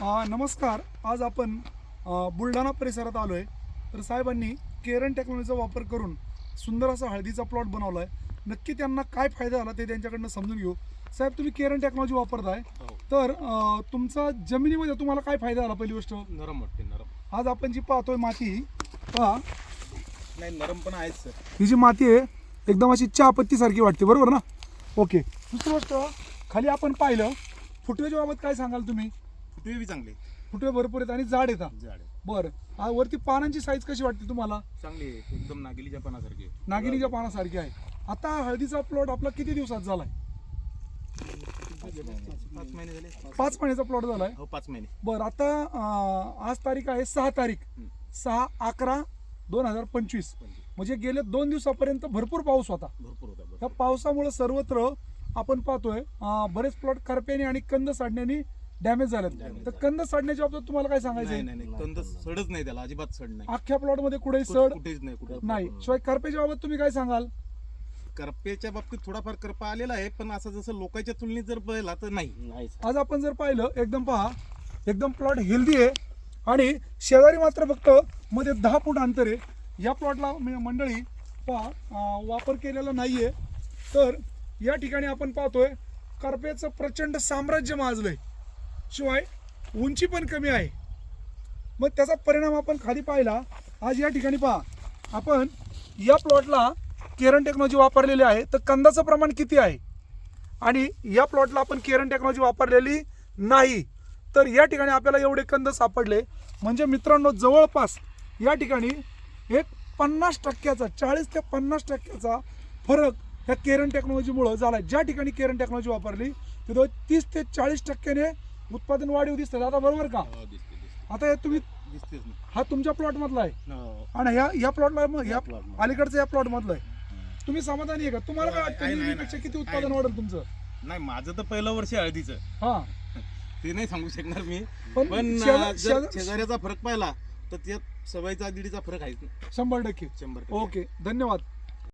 नमस्कार. आज आपण बुलढाणा परिसरात आलो आहे तर साहेबांनी केरन टेक्नॉलॉजीचा वापर करून सुंदर असा हळदीचा प्लॉट बनवला आहे नक्की त्यांना काय फायदा झाला ते त्यांच्याकडनं समजून घेऊ. साहेब तुम्ही केरन टेक्नॉलॉजी वापरताय. हो. तर अ, तुमचा जमिनीमध्ये तुम्हाला काय फायदा झाला पहिली गोष्ट? नरम वाटते नरम. आज आपण जी पाहतोय माती पहा. नाही नरम पण आहेच सर. ही जी माती आहे एकदम अशी चहापत्तीसारखी वाटते बरोबर ना? ओके. दुसरी गोष्ट खाली आपण पाहिलं फुटवेच्या बाबत काय सांगाल तुम्ही? फुटवे बी चांगले. फुटवे भरपूर आहेत आणि जाड येतात झाड आहे. बरं. आ, वरती पानांची साईज कशी वाटते तुम्हाला? चांगली आहे. एकदम नागिलीच्या पानासारखी आहे. नागिनीच्या पानासारखी आहे. आता हळदीचा प्लॉट आपला किती दिवसात झालाय? पाच महिने झाले. पाच महिन्याचा प्लॉट झालाय? हो पाच महिने. बरं आता अं, आज तारीख आहे सहा तारीख. हं. सहा अकरा दोन हजार पंचवीस. म्हणजे गेले दोन दिवसापर्यंत भरपूर पाऊस होता. भरपूर होता त्या. पावसामुळे सर्वत्र आपण पाहतोय अं, बरेच प्लॉट करप्याने आणि कंद साडण्याने डॅमेज झालेत Damage तर झाले. कंद साडण्याच्या बाबतीत तुम्हाला काय नाही सांगायचं? नाही नाही कंद सडच नाही त्याला अजिबात सड नाही. अख्ख्या प्लॉटमध्ये कुठेही कुठं- सड कुठेच नाही कुठे नाही. शिवाय करपेच्या बाबत तुम्ही काय सांगाल? करपेच्या बाबतीत थोडाफार करपा आलेला आहे पण असं जसं लोकांच्या तुलनेत जर पाहिला तर नाही. आज आपण जर पाहिलं एकदम पहा एकदम प्लॉट हेल्दी आहे. आणि शेजारी मात्र फक्त मध्ये दहा फूट अंतर आहे. या प्लॉटला म- मंडळी पहा अं, वापर केलेला नाहीये. तर या ठिकाणी आपण पाहतोय करपेचं प्रचंड साम्राज्य माजलंय. शिवाय उंची पण कमी आहे. मग त्याचा परिणाम आपण खाली पाहिला. आज या ठिकाणी पहा. आपण या प्लॉटला केरन टेक्नॉलॉजी वापरलेली आहे. तर कंदाचं प्रमाण किती आहे? आणि या प्लॉटला आपण केरन टेक्नॉलॉजी वापरलेली नाही. तर या ठिकाणी आपल्याला एवढे कंद सापडले. म्हणजे मित्रांनो जवळपास या ठिकाणी एक पन्नास टक्क्याचा चाळीस ते पन्नास टक्क्याचा फरक ह्या केरन टेक्नॉलॉजीमुळं झाला ज्या ठिकाणी केरन टेक्नॉलॉजी वापरली तिथं तीस ते चाळीस टक्क्याने उत्पादन वाढीव दिसतं आता बरोबर का? हो, दिसते दिसते आता हे तुम्ही दिसतेच ना. हा तुमच्या प्लॉट मधला आहे. हो. आणि ह्या या प्लॉटला या plot मध्ये. अलीकडचं या प्लॉट मधलं आहे. तुम्ही समाधानी आहे का? तुम्हाला काय हो, वाटतं आहे, आहे. किती उत्पादन आहे. वाढेल तुमचं? नाही माझं तर पहिलं वर्ष हळदीचं. हा. ते नाही सांगू शकणार मी. पण पण शेजा- अं, जर शेजा- शेजाऱ्याचा फरक पाहिला तर त्यात सवयीचा दीडीचा फरक आहे. शंभर टक्के. शंभर टक्के. ओके धन्यवाद.